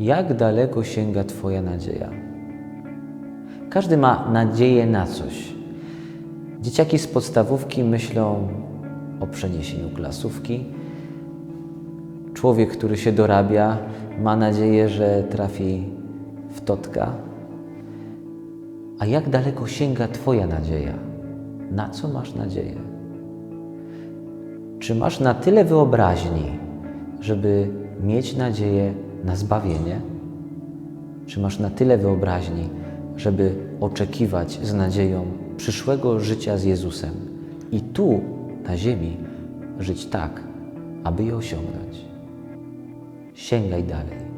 Jak daleko sięga Twoja nadzieja? Każdy ma nadzieję na coś. Dzieciaki z podstawówki myślą o przeniesieniu klasówki. Człowiek, który się dorabia, ma nadzieję, że trafi w totka. A jak daleko sięga Twoja nadzieja? Na co masz nadzieję? Czy masz na tyle wyobraźni, żeby mieć nadzieję na zbawienie? Czy masz na tyle wyobraźni, żeby oczekiwać z nadzieją przyszłego życia z Jezusem i tu, na ziemi, żyć tak, aby je osiągnąć? Sięgaj dalej.